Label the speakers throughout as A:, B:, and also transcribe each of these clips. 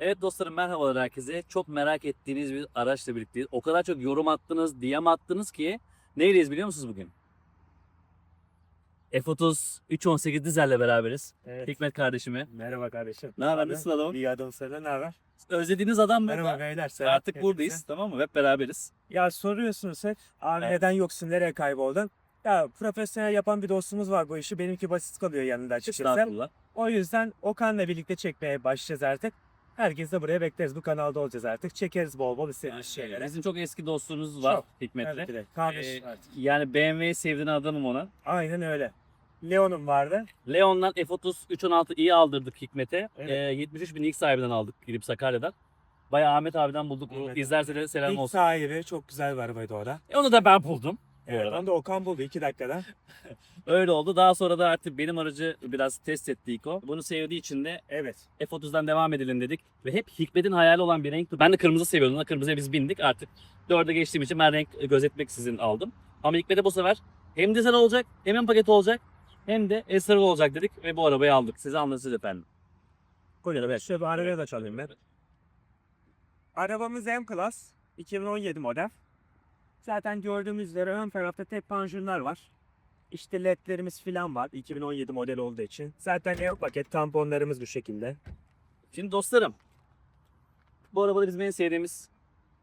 A: Evet dostlarım merhabalar herkese. Çok merak ettiğiniz bir araçla birlikteyiz. O kadar çok yorum attınız, DM attınız ki neyleyiz biliyor musunuz bugün? F30 318 dizelle beraberiz.
B: Evet.
A: Hikmet kardeşimi.
B: Merhaba kardeşim.
A: Ne haber? Nasılsın adamım?
B: İyi adam sana ne haber?
A: Özlediğiniz adam mı?
B: Merhaba beyler. selam
A: Artık
B: hepinize.
A: buradayız tamam mı? Hep beraberiz.
B: Ya soruyorsunuz hep. Abi
A: Evet.
B: neden yoksun? Nereye kayboldun? Ya profesyonel yapan bir dostumuz var bu işi. Benimki basit kalıyor yanında açıkçası. O yüzden Okan'la birlikte çekmeye başlayacağız artık. Herkes de buraya bekleriz. Bu kanalda olacağız artık. Çekeriz bol bol istediğiniz şeyleri.
A: Bizim çok eski dostluğumuz var
B: Çok.
A: Hikmet'le.
B: Ki de. Kardeş
A: Ee,
B: artık.
A: Yani BMW'yi sevdiğin adamım ona.
B: Aynen öyle. Leon'um vardı.
A: Leon'dan F30 316i aldırdık Hikmet'e.
B: Evet.
A: Ee, 73 bin ilk sahibinden aldık gidip Sakarya'dan. Bayağı Ahmet abiden bulduk.
B: Evet.
A: İzlerse de selam
B: İlk
A: olsun.
B: sahibi çok güzel bir arabaydı o da.
A: E, onu da ben buldum.
B: Evet, onu da Okan buldu 2 dakikada.
A: Öyle oldu. Daha sonra da artık benim aracı biraz test etti İko. Bunu sevdiği için de
B: Evet.
A: F30'dan devam edelim dedik. Ve hep Hikmet'in hayali olan bir renk. Ben de kırmızı seviyordum. Kırmızıya biz bindik artık. Dörde geçtiğim için ben renk gözetmek sizin aldım. Ama Hikmet'e bu sefer hem dizel olacak hem ön paket olacak hem de esrar olacak dedik ve bu arabayı aldık. Size anlatacağız efendim.
B: Koyalım evet. Şöyle bir arabaya da çalayım ben. Arabamız M-Class. 2017 model. Zaten gördüğümüz üzere ön tarafta tek panjurlar var. İşte ledlerimiz falan var 2017 model olduğu için. Zaten ev paket tamponlarımız bu şekilde.
A: Şimdi dostlarım. Bu arabada bizim en sevdiğimiz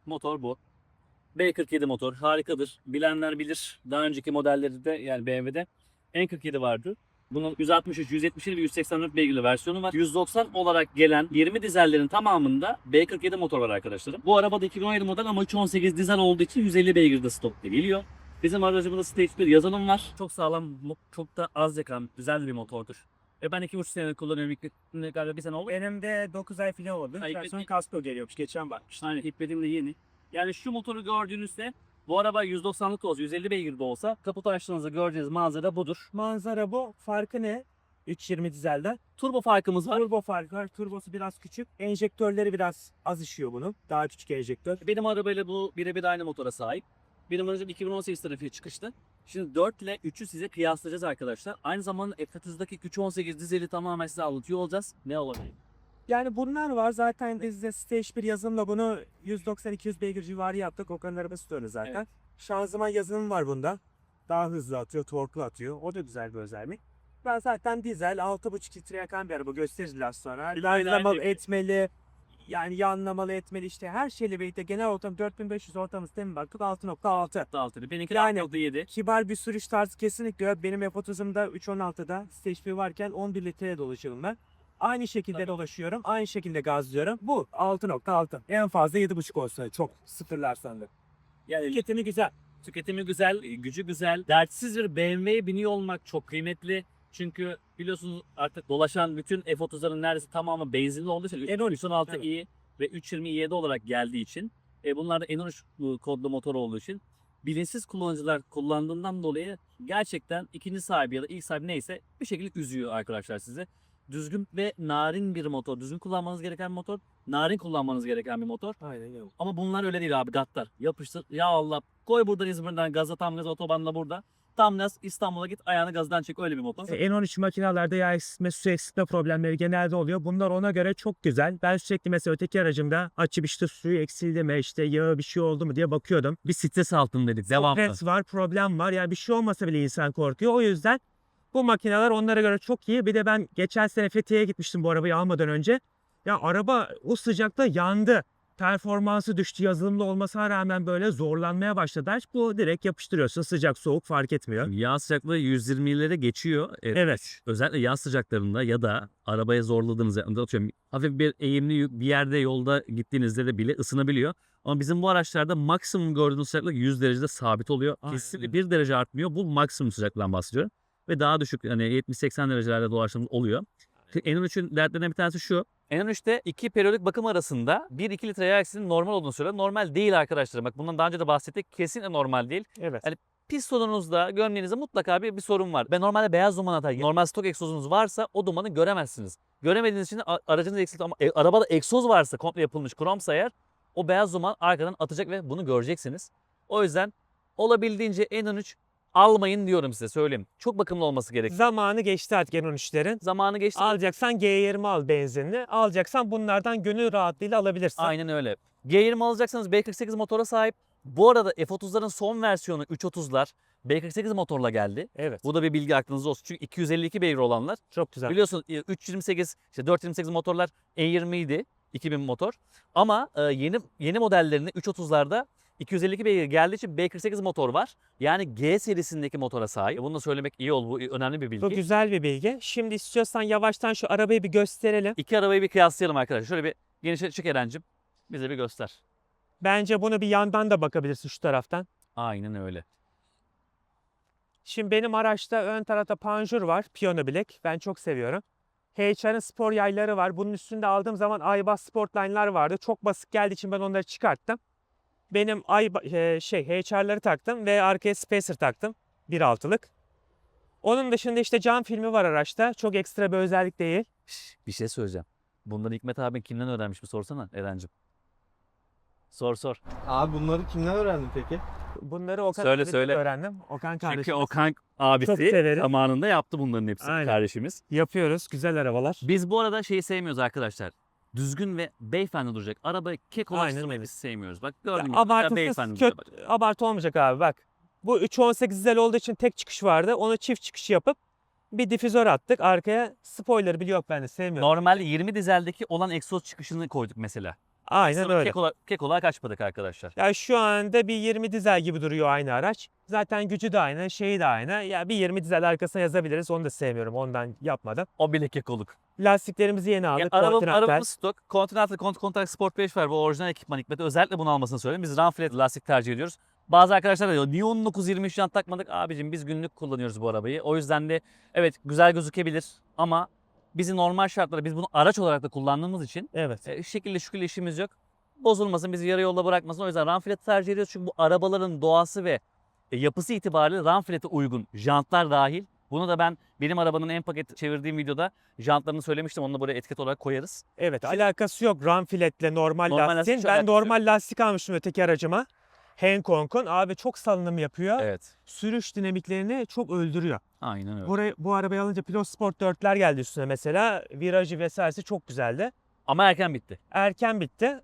A: motor bu. B47 motor harikadır. Bilenler bilir. Daha önceki modelleri de yani BMW'de N47 vardı. Bunun 163, 177 ve 184 beygirli versiyonu var. 190 olarak gelen 20 dizellerin tamamında B47 motor var arkadaşlarım. Bu arabada 2017 model ama 318 dizel olduğu için 150 beygirde stokta geliyor. Bizim aracımızda Stage 1 yazılım var. Çok sağlam, çok da az yakan, güzel bir motordur. Ve ben 2,5 senedir kullanıyorum. İlk- Galiba bir sene oldu.
B: Benim de 9 ay falan oldu.
A: Ay,
B: Ay, sonra
A: peki.
B: kasko geliyormuş. Geçen bakmıştım.
A: Aynen Hikmet'im de yeni. Yani şu motoru gördüğünüzde bu araba 190'lık da olsa 150 beygir de olsa kaputu açtığınızda göreceğiniz manzara budur.
B: Manzara bu. Farkı ne? 320 dizelden.
A: Turbo farkımız var.
B: Turbo farkı var. Turbosu biraz küçük. Enjektörleri biraz az işiyor bunun. Daha küçük enjektör.
A: Benim arabayla bu birebir aynı motora sahip. Benim aracım 2018 trafiği çıkıştı. Şimdi 4 ile 3'ü size kıyaslayacağız arkadaşlar. Aynı zamanda F30'daki 318 dizeli tamamen size anlatıyor olacağız. Ne olabilir?
B: Yani bunlar var. Zaten biz de Stage 1 yazılımla bunu 190-200 beygir civarı yaptık. Arabası da öyle zaten.
A: Evet.
B: Şanzıman yazılımı var bunda. Daha hızlı atıyor, torklu atıyor. O da güzel bir özellik. Ben zaten dizel 6.5 litre yakan bir araba gösteririz biraz sonra. Yanlamalı etmeli. Yani yanlamalı etmeli işte her şeyle birlikte genel ortam 4500 ortamız değil mi baktık 6.6.
A: Altı. Benimki
B: Yani-
A: 6.7.
B: Kibar bir sürüş tarzı kesinlikle. Benim F30'umda 3.16'da Stage 1 varken 11 litreye dolaşıyorum ben. Aynı şekilde
A: Tabii.
B: dolaşıyorum. Aynı şekilde gazlıyorum. Bu 6.6. En fazla 7.5 olsa çok sıfırlar sandım.
A: Yani
B: Tüketimi güzel.
A: Tüketimi güzel, gücü güzel. Dertsiz bir BMW'ye biniyor olmak çok kıymetli. Çünkü biliyorsunuz artık dolaşan bütün F30'ların neredeyse tamamı benzinli olduğu için N13 116i ve 320i7 olarak geldiği için e, bunlar da N13 bu kodlu motor olduğu için bilinçsiz kullanıcılar kullandığından dolayı gerçekten ikinci sahibi ya da ilk sahibi neyse bir şekilde üzüyor arkadaşlar sizi. Düzgün ve narin bir motor. Düzgün kullanmanız gereken bir motor. Narin kullanmanız gereken bir motor.
B: Aynen öyle.
A: Ama bunlar öyle değil abi gattar. Yapıştır. Ya Allah koy buradan İzmir'den gaza tam gaz otobanla burada. Tam gaz İstanbul'a git ayağını gazdan çek öyle bir motor.
B: E, N13 makinelerde yağ eksiltme, su eksiltme problemleri genelde oluyor. Bunlar ona göre çok güzel. Ben sürekli mesela öteki aracımda açıp işte suyu eksildi mi, işte yağı bir şey oldu mu diye bakıyordum.
A: Bir stres altındaydık devamlı.
B: Stres var, problem var. Yani bir şey olmasa bile insan korkuyor. O yüzden bu makineler onlara göre çok iyi. Bir de ben geçen sene Fethiye'ye gitmiştim bu arabayı almadan önce. Ya araba o sıcakta yandı. Performansı düştü yazılımlı olmasına rağmen böyle zorlanmaya başladı. Bu direkt yapıştırıyorsun sıcak soğuk fark etmiyor.
A: Yağ sıcaklığı 120'lere geçiyor. E,
B: Evet.
A: Özellikle yaz sıcaklarında ya da arabaya zorladığınızda atıyorum hafif bir eğimli bir yerde yolda gittiğinizde de bile ısınabiliyor. Ama bizim bu araçlarda maksimum gördüğünüz sıcaklık 100 derecede sabit oluyor. Kesinlikle
B: öyle.
A: 1 derece artmıyor. Bu maksimum sıcaklıktan bahsediyorum. Ve daha düşük hani 70-80 derecelerde dolaştığımız oluyor. N13'ün dertlerinden bir tanesi şu. N13'te iki periyodik bakım arasında 1-2 litre yağ eksilinin normal olduğunu söylüyor. Normal değil arkadaşlar. Bak bundan daha önce de bahsettik. Kesinlikle normal değil.
B: Evet.
A: Yani pistonunuzda, gömleğinizde mutlaka bir, bir sorun var. Ve normalde beyaz duman atar. Normal stok egzozunuz varsa o dumanı göremezsiniz. Göremediğiniz için aracınız eksilti ama e, arabada egzoz varsa komple yapılmış kromsa eğer o beyaz duman arkadan atacak ve bunu göreceksiniz. O yüzden olabildiğince N13 almayın diyorum size söyleyeyim. Çok bakımlı olması gerek.
B: Zamanı geçti artık N13'lerin.
A: Zamanı geçti.
B: Alacaksan G20 al benzinli. Alacaksan bunlardan gönül rahatlığıyla alabilirsin.
A: Aynen öyle. G20 alacaksanız B48 motora sahip. Bu arada F30'ların son versiyonu 330'lar B48 motorla geldi.
B: Evet.
A: Bu da bir bilgi aklınızda olsun. Çünkü 252 beygir olanlar.
B: Çok güzel.
A: Biliyorsunuz e, 328, işte 428 motorlar E20 idi. 2000 motor. Ama e, yeni yeni modellerini 330'larda 252 beygir geldiği için B48 motor var. Yani G serisindeki motora sahip. Bunu da söylemek iyi oldu. Bu önemli bir bilgi.
B: Bu güzel bir bilgi. Şimdi istiyorsan yavaştan şu arabayı bir gösterelim.
A: İki arabayı bir kıyaslayalım arkadaşlar. Şöyle bir genişe çık Eren'cim. Bize bir göster.
B: Bence bunu bir yandan da bakabilirsin şu taraftan.
A: Aynen öyle.
B: Şimdi benim araçta ön tarafta panjur var. Piyano bilek. Ben çok seviyorum. HR'ın spor yayları var. Bunun üstünde aldığım zaman Aybas Sportline'lar vardı. Çok basık geldiği için ben onları çıkarttım. Benim e, şey HR'ları taktım ve arkaya spacer taktım. 1.6'lık. Onun dışında işte cam filmi var araçta. Çok ekstra bir özellik değil.
A: Şş, bir şey söyleyeceğim. Bunları Hikmet abi kimden öğrenmiş bir sorsana Eren'cim. Sor sor.
C: Abi bunları kimden öğrendin peki?
B: Bunları Okan
A: Söyle, söyle.
B: öğrendim. Okan kardeşim.
A: Çünkü Okan abisi
B: severim.
A: zamanında yaptı bunların hepsini
B: Aynen.
A: kardeşimiz.
B: Yapıyoruz. Güzel arabalar.
A: Biz bu arada şeyi sevmiyoruz arkadaşlar. Düzgün ve beyefendi duracak. Arabayı kekolaştırmayı
B: öyle.
A: biz sevmiyoruz. Bak gördün mü?
B: abartısız kötü, abartı olmayacak abi bak. Bu 3.18 dizel olduğu için tek çıkış vardı. Onu çift çıkış yapıp bir difüzör attık. Arkaya spoiler bile yok ben de sevmiyorum.
A: Normalde 20 dizeldeki olan egzoz çıkışını koyduk mesela.
B: Aynen
A: Sırf
B: öyle.
A: Kek, ola- kek olarak açmadık arkadaşlar.
B: Ya şu anda bir 20 dizel gibi duruyor aynı araç. Zaten gücü de aynı, şeyi de aynı. Ya bir 20 dizel arkasına yazabiliriz. Onu da sevmiyorum. Ondan yapmadım.
A: O bile kekoluk.
B: Lastiklerimizi yeni aldık.
A: Ya araba,
B: Continental.
A: arabamız stok. Continental Cont Contact Sport 5 var. Bu orijinal ekipman Hikmet'e özellikle bunu almasını söyledim. Biz Runflat lastik tercih ediyoruz. Bazı arkadaşlar da diyor niye 1923 jant takmadık? Abicim biz günlük kullanıyoruz bu arabayı. O yüzden de evet güzel gözükebilir ama bizi normal şartlarda biz bunu araç olarak da kullandığımız için
B: Evet.
A: e, şekilde şükürle işimiz yok. Bozulmasın, bizi yarı yolda bırakmasın. O yüzden Runflat'ı tercih ediyoruz. Çünkü bu arabaların doğası ve e, yapısı itibariyle Runflat'e uygun. Jantlar dahil. Bunu da ben benim arabanın en paket çevirdiğim videoda jantlarını söylemiştim. Onu da buraya etiket olarak koyarız.
B: Evet alakası yok run filetle normal,
A: Normal lastik
B: lastiğin.
A: hiç
B: Ben normal lastik almıştım öteki aracıma. Hankook'un abi çok salınım yapıyor.
A: Evet.
B: Sürüş dinamiklerini çok öldürüyor.
A: Aynen öyle.
B: Burayı, bu arabayı alınca Pilot Sport 4'ler geldi üstüne mesela. Virajı vesairesi çok güzeldi.
A: Ama erken bitti.
B: Erken bitti.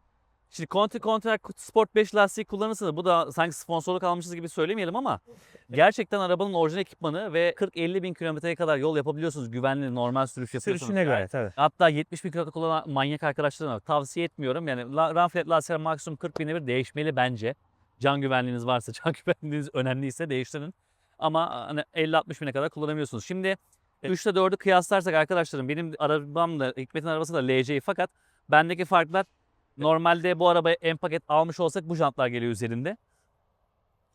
A: Şimdi Conti Contact Sport 5 lastiği kullanırsanız bu da sanki sponsorluk almışız gibi söylemeyelim ama gerçekten arabanın orijinal ekipmanı ve 40-50 bin kilometreye kadar yol yapabiliyorsunuz. Güvenli normal sürüş yapıyorsunuz.
B: Sürüşüne göre tabii.
A: Hatta 70 bin kilometre kullanan manyak arkadaşlarım var. Tavsiye etmiyorum. Yani la- Runflat lastikler maksimum 40 binde bir değişmeli bence. Can güvenliğiniz varsa, can güvenliğiniz önemliyse değiştirin. Ama hani 50-60 bine kadar kullanabiliyorsunuz. Şimdi 3'te 4'ü kıyaslarsak arkadaşlarım benim arabam da Hikmet'in arabası da LC'yi fakat bendeki farklar normalde bu arabaya en paket almış olsak bu jantlar geliyor üzerinde.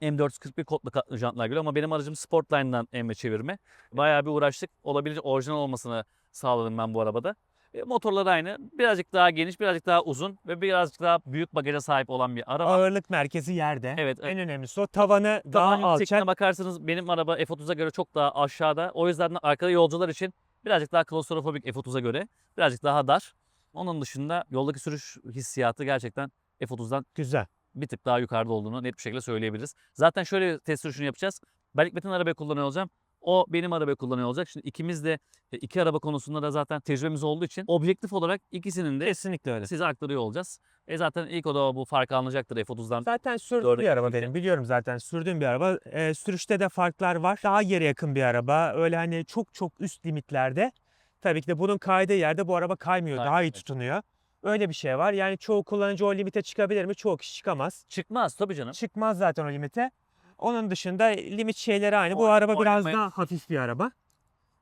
A: M441 kodlu jantlar geliyor ama benim aracım Sportline'dan M çevirme. Bayağı bir uğraştık. Olabildiğince orijinal olmasını sağladım ben bu arabada. E, motorları aynı. Birazcık daha geniş, birazcık daha uzun ve birazcık daha büyük bagaja sahip olan bir araba.
B: Ağırlık merkezi yerde.
A: Evet.
B: En önemlisi o. Tavanı
A: Tavan
B: daha alçak.
A: bakarsanız benim araba F30'a göre çok daha aşağıda. O yüzden de arkada yolcular için birazcık daha klostrofobik F30'a göre. Birazcık daha dar. Onun dışında yoldaki sürüş hissiyatı gerçekten F30'dan
B: Güzel.
A: bir tık daha yukarıda olduğunu net bir şekilde söyleyebiliriz. Zaten şöyle bir test sürüşünü yapacağız. Ben Hikmet'in arabayı kullanıyor olacağım. O benim arabayı kullanıyor olacak. Şimdi ikimiz de e, iki araba konusunda da zaten tecrübemiz olduğu için objektif olarak ikisinin de
B: Kesinlikle öyle.
A: size aktarıyor olacağız. E zaten ilk o da bu farkı anlayacaktır F30'dan.
B: Zaten sürdüğüm bir araba benim. Biliyorum zaten sürdüğüm bir araba. Ee, sürüşte de farklar var. Daha yere yakın bir araba. Öyle hani çok çok üst limitlerde. Tabii ki de bunun kaydığı yerde bu araba kaymıyor.
A: Aynen
B: Daha iyi tutunuyor. Öyle bir şey var. Yani çoğu kullanıcı o limite çıkabilir mi? Çoğu kişi çıkamaz.
A: Çıkmaz tabii canım.
B: Çıkmaz zaten o limite. Onun dışında limit şeyleri aynı. Bu
A: Oyn-
B: araba biraz daha hafif bir araba.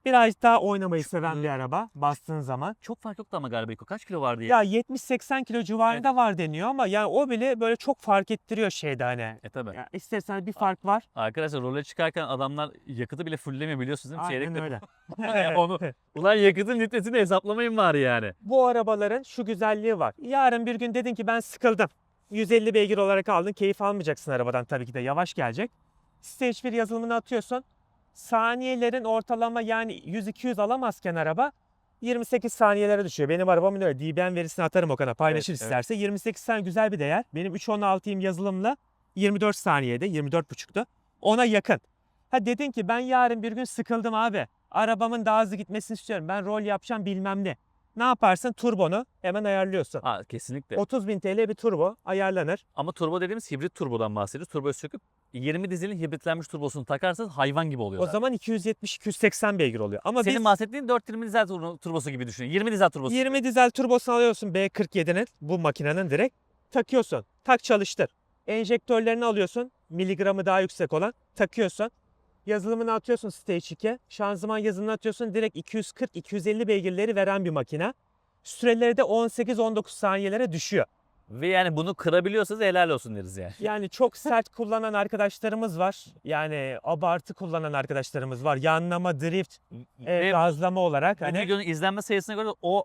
B: Biraz daha oynamayı seven bir araba bastığın zaman.
A: Çok fark yoktu ama galiba İko. Kaç kilo vardı ya?
B: Ya 70-80 kilo civarında var deniyor ama yani o bile böyle çok fark ettiriyor şeyde hani.
A: E tabii.
B: Ya istersen bir fark var.
A: Arkadaşlar role çıkarken adamlar yakıtı bile fulllemiyor biliyorsunuz değil mi?
B: Aynen
A: Çeyrek
B: öyle.
A: Ya onu- Ulan yakıtın litresini hesaplamayın bari yani.
B: Bu arabaların şu güzelliği var. Yarın bir gün dedin ki ben sıkıldım. 150 beygir olarak aldın. Keyif almayacaksın arabadan tabii ki de yavaş gelecek. Stage 1 yazılımını atıyorsun. Saniyelerin ortalama yani 100-200 alamazken araba 28 saniyelere düşüyor. Benim arabamın öyle. DBM verisini atarım o kana paylaşır
A: Evet, evet.
B: isterse. 28 saniye güzel bir değer. Benim 3.16'yım yazılımla 24 saniyede 24.5'tu. Ona yakın. Ha dedin ki ben yarın bir gün sıkıldım abi. Arabamın daha hızlı gitmesini istiyorum. Ben rol yapacağım bilmem ne. Ne yaparsın? Turbonu hemen ayarlıyorsun.
A: Ha, kesinlikle.
B: 30.000 TL bir turbo ayarlanır.
A: Ama turbo dediğimiz hibrit turbodan bahsediyoruz. Turboyu söküp 20 dizelin hibritlenmiş turbosunu takarsanız hayvan gibi oluyor.
B: O
A: zaten.
B: zaman 270-280 beygir oluyor. Ama
A: Senin
B: biz
A: bahsettiğin 420 dizel tur- turbosu gibi düşün. 20 dizel turbosu.
B: 20 dizel turbosunu alıyorsun B47'nin bu makinenin direkt takıyorsun. Tak çalıştır. Enjektörlerini alıyorsun. Miligramı daha yüksek olan takıyorsun. Yazılımını atıyorsun Stage 2. Şanzıman yazılımını atıyorsun. Direkt 240-250 beygirleri veren bir makine. Süreleri de 18-19 saniyelere düşüyor.
A: Ve yani bunu kırabiliyorsanız helal olsun deriz yani.
B: Yani çok sert kullanan arkadaşlarımız var. Yani abartı kullanan arkadaşlarımız var. Yanlama, drift, e,
A: Ve
B: gazlama olarak. Hani
A: videonun izlenme sayısına göre o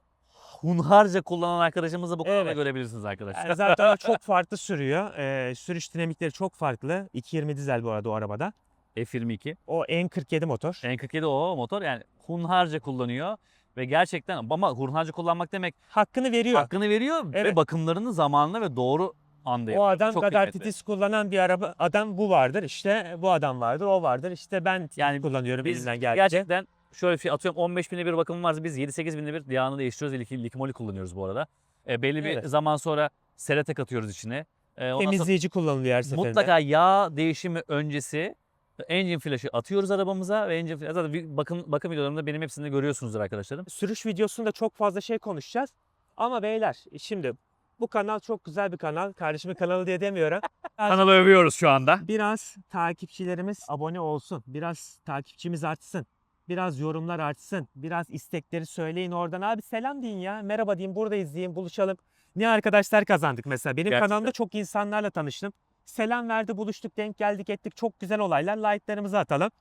A: hunharca kullanan arkadaşımızı bu konuda
B: Evet.
A: görebilirsiniz arkadaşlar.
B: Yani zaten o çok farklı sürüyor. Ee, sürüş dinamikleri çok farklı. 220 dizel bu arada o arabada.
A: F22.
B: O N47 motor.
A: N47 o motor yani hunharca kullanıyor. Ve gerçekten ama hunharca kullanmak demek
B: Hakkını veriyor.
A: hakkını veriyor ve
B: Evet.
A: bakımlarını zamanında ve doğru anda
B: o
A: yapıyor.
B: adam
A: Çok
B: kadar
A: kıymetli.
B: titiz kullanan bir araba adam bu vardır. İşte bu adam vardır, o vardır. İşte ben
A: Yani
B: yani kullanıyorum
A: Biz
B: elimden geldiğince.
A: gerçekten şöyle bir şey atıyorum 15 binde bir bakımım varsa biz 7-8 binde bir yağını değiştiriyoruz. Lik, likmoli kullanıyoruz bu arada. E, belli bir
B: Evet.
A: zaman sonra serete katıyoruz içine. E, ondan sonra
B: Temizleyici kullanılıyor her seferinde.
A: mutlaka yağ değişimi öncesi engine flash'ı atıyoruz arabamıza ve engine flash, zaten bakım bakım videolarımda benim hepsini görüyorsunuzdur arkadaşlarım.
B: Sürüş videosunda çok fazla şey konuşacağız. Ama beyler şimdi bu kanal çok güzel bir kanal. Kardeşimin kanalı diye demiyorum.
A: Kanalı övüyoruz şu anda.
B: Biraz takipçilerimiz abone olsun. Biraz takipçimiz artsın. Biraz yorumlar artsın. Biraz istekleri söyleyin oradan. Abi selam deyin ya. Merhaba deyin. Buradayız deyin. Buluşalım. Ne arkadaşlar kazandık mesela. Benim
A: Gerçekten.
B: kanalımda çok insanlarla tanıştım. Selam verdi, buluştuk, denk geldik, ettik. Çok güzel olaylar. Like'larımızı atalım.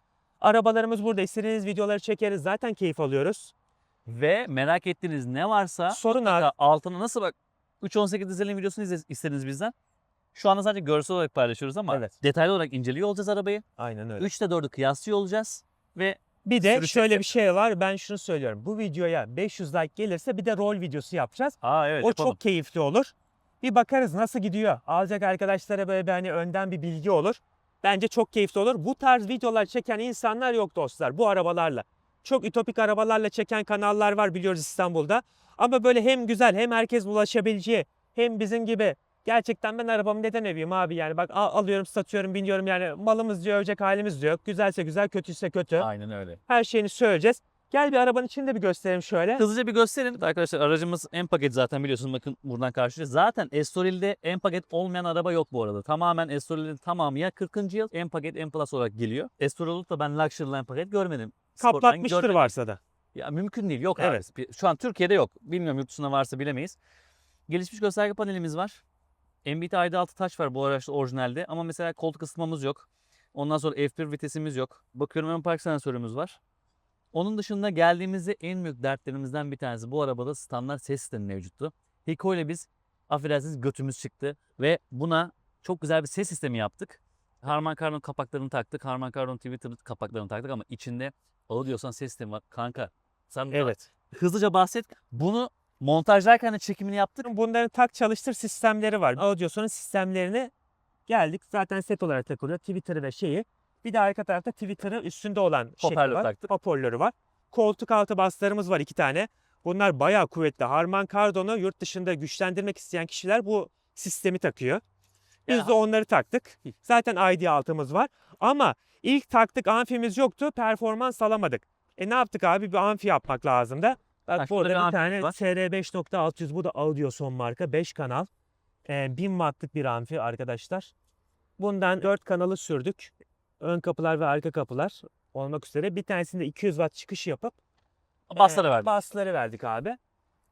B: Arabalarımız burada. İstediğiniz videoları çekeriz. Zaten keyif alıyoruz.
A: Ve merak ettiğiniz ne varsa
B: Sorun abi.
A: altına nasıl bak 3.18 dizelin videosunu izle, istediniz bizden. Şu anda sadece görsel olarak paylaşıyoruz ama
B: Evet.
A: detaylı olarak inceliyor olacağız arabayı.
B: Aynen öyle.
A: 3'te 4'ü kıyaslıyor olacağız ve
B: Bir de
A: Sürüş
B: şöyle bir şey var. Ben şunu söylüyorum. Bu videoya 500 like gelirse bir de rol videosu yapacağız.
A: Aa evet
B: o
A: yapalım.
B: çok keyifli olur. Bir bakarız nasıl gidiyor. Alacak arkadaşlara böyle bir hani önden bir bilgi olur. Bence çok keyifli olur. Bu tarz videolar çeken insanlar yok dostlar bu arabalarla. Çok ütopik arabalarla çeken kanallar var biliyoruz İstanbul'da. Ama böyle hem güzel hem herkes ulaşabileceği hem bizim gibi gerçekten ben arabamı neden öveyim abi yani bak al- alıyorum satıyorum biniyorum yani malımız diyor övecek halimiz diyor. Güzelse güzel kötüyse kötü.
A: Aynen öyle.
B: Her şeyini söyleyeceğiz. Gel bir arabanın içini de bir gösterelim şöyle.
A: Hızlıca bir gösterin. Arkadaşlar aracımız en paket zaten biliyorsunuz bakın buradan karşılıyor. Zaten Estoril'de en paket olmayan araba yok bu arada. Tamamen Estoril'in tamamı ya 40. yıl en paket en plus olarak geliyor. Estoril olup da ben Luxury'lı en paket görmedim.
B: Kaplatmıştır
A: görmedim.
B: varsa da.
A: Ya mümkün değil. Yok
B: Evet.
A: abi. Şu an Türkiye'de yok. Bilmiyorum yurt dışında varsa bilemeyiz. Gelişmiş gösterge panelimiz var. MBT ID6 Touch var bu araçta orijinalde ama mesela koltuk ısıtmamız yok. Ondan sonra F1 vitesimiz yok. Bakıyorum ön park sensörümüz var. Onun dışında geldiğimizde en büyük dertlerimizden bir tanesi bu arabada standart ses sistemi mevcuttu. Hiko ile biz affedersiniz götümüz çıktı ve buna çok güzel bir ses sistemi yaptık. Harman Kardon kapaklarını taktık. Harman Kardon Twitter kapaklarını taktık ama içinde Audiosan ses sistemi var. Kanka sen
B: Evet.
A: hızlıca bahset. Bunu montajlarken de çekimini yaptık.
B: Bunların tak çalıştır sistemleri var. Audioson'un sistemlerini geldik. Zaten set olarak takılıyor. Twitter'ı ve şeyi. Bir de arka tarafta Twitter'ı üstünde olan
A: Hoparlör
B: var.
A: taktık.
B: Hoparlörü var. Koltuk altı baslarımız var iki tane. Bunlar bayağı kuvvetli. Harman Kardon'u yurt dışında güçlendirmek isteyen kişiler bu sistemi takıyor. Biz
A: Ya-
B: de onları taktık. Zaten ID altımız var. Ama ilk taktık amfimiz yoktu. Performans alamadık. E ne yaptık abi? Bir amfi yapmak lazım da. Bak
A: şurada
B: burada
A: bir
B: bir tane
A: var.
B: SR5.600 bu da Audioson marka 5 kanal. E, 1000 wattlık bir amfi arkadaşlar. Bundan 4 kanalı sürdük. Ön kapılar ve arka kapılar olmak üzere. Bir tanesinde 200 watt çıkış yapıp
A: Basları
B: e,
A: verdik.
B: Basları verdik abi.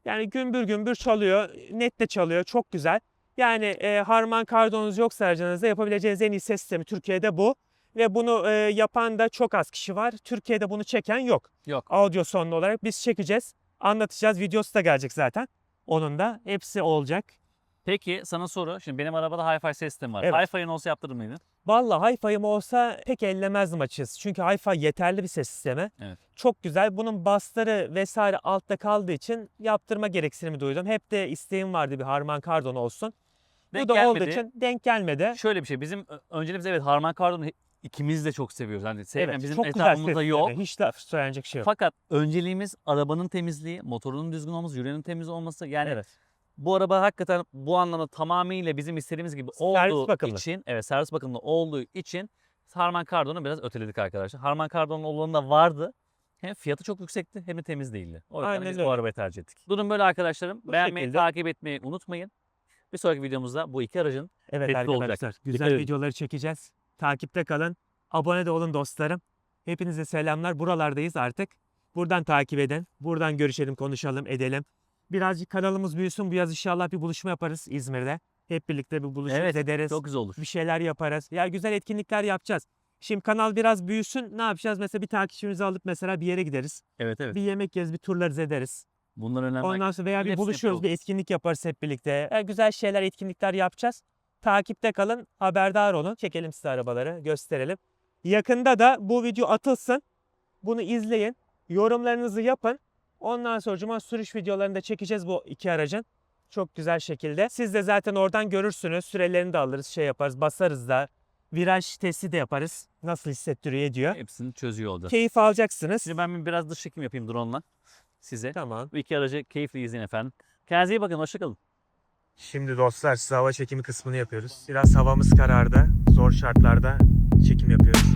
B: Yani gümbür gümbür çalıyor. Net de çalıyor. Çok güzel. Yani e, Harman Kardon'unuz yoksa aracınızda yapabileceğiniz en iyi ses sistemi Türkiye'de bu. Ve bunu e, yapan da çok az kişi var. Türkiye'de bunu çeken yok.
A: Yok.
B: Audio sonlu olarak biz çekeceğiz. Anlatacağız. Videosu da gelecek zaten. Onun da hepsi olacak.
A: Peki sana soru. Şimdi benim arabada hi-fi ses sistemi var.
B: Evet.
A: Hi-fi'ın olsa yaptırır mıydın?
B: Vallahi hi-fi'm olsa pek ellemezdim açıkçası. Çünkü hi-fi yeterli bir ses sistemi.
A: Evet.
B: Çok güzel. Bunun basları vesaire altta kaldığı için yaptırma gereksinimi duydum. Hep de isteğim vardı bir Harman Kardon olsun.
A: Denk
B: Bu da olduğu
A: gelmedi.
B: için denk gelmedi.
A: Şöyle bir şey. Bizim önceliğimiz evet Harman Kardon'u ikimiz de çok seviyoruz. Hani sevmeyen
B: Evet,
A: bizim
B: çok güzel
A: etrafımızda
B: sesleri.
A: yok.
B: Hiç laf söylenecek şey yok.
A: Fakat önceliğimiz arabanın temizliği, motorunun düzgün olması, yüreğinin temiz olması. Yani
B: evet.
A: Bu araba hakikaten bu anlamda tamamıyla bizim istediğimiz gibi
B: Servis
A: olduğu
B: bakımlı.
A: için, evet servis bakımlı olduğu için Harman Kardon'u biraz öteledik arkadaşlar. Harman Kardon'un olanında vardı. Hem fiyatı çok yüksekti hem de temiz değildi. O yüzden
B: Aynen
A: biz
B: öyle.
A: bu arabayı tercih ettik. Durum böyle arkadaşlarım.
B: Bu
A: Beğenmeyi,
B: şekilde.
A: takip etmeyi unutmayın. Bir sonraki videomuzda bu iki aracın
B: Evet
A: olacak.
B: arkadaşlar.
A: Dikkat
B: Güzel
A: edin.
B: videoları çekeceğiz. Takipte kalın. Abone de olun dostlarım. Hepinize selamlar. Buralardayız artık. Buradan takip edin. Buradan görüşelim, konuşalım, edelim. Birazcık kanalımız büyüsün. Bu yaz inşallah bir buluşma yaparız İzmir'de. Hep birlikte bir buluşma
A: Evet,
B: ederiz.
A: çok güzel olur.
B: bir şeyler yaparız. Ya güzel etkinlikler yapacağız. Şimdi kanal biraz büyüsün. Ne yapacağız? Mesela bir takipçimizi alıp mesela bir yere gideriz.
A: Evet evet.
B: Bir yemek yeriz, bir turlarız ederiz.
A: Bunlar önemli.
B: Ondan sonra veya bir buluşuyoruz, bir etkinlik yaparız hep birlikte. Ya güzel şeyler, etkinlikler yapacağız. Takipte kalın, haberdar olun. Çekelim size arabaları, gösterelim. Yakında da bu video atılsın. Bunu izleyin, yorumlarınızı yapın. Ondan sonra sürüş videolarını da çekeceğiz bu iki aracın. Çok güzel şekilde. Siz de zaten oradan görürsünüz. Sürelerini de alırız, şey yaparız, basarız da. Viraj testi de yaparız. Nasıl hissettiriyor diyor.
A: Hepsini çözüyor olacağız.
B: Keyif alacaksınız.
A: Şimdi ben bir biraz dış çekim yapayım drone'la size.
B: Tamam.
A: Bu iki aracı keyifli izleyin efendim. Kendinize iyi bakın. Hoşçakalın.
B: Şimdi dostlar size hava çekimi kısmını yapıyoruz. Biraz havamız karardı. Zor şartlarda çekim yapıyoruz.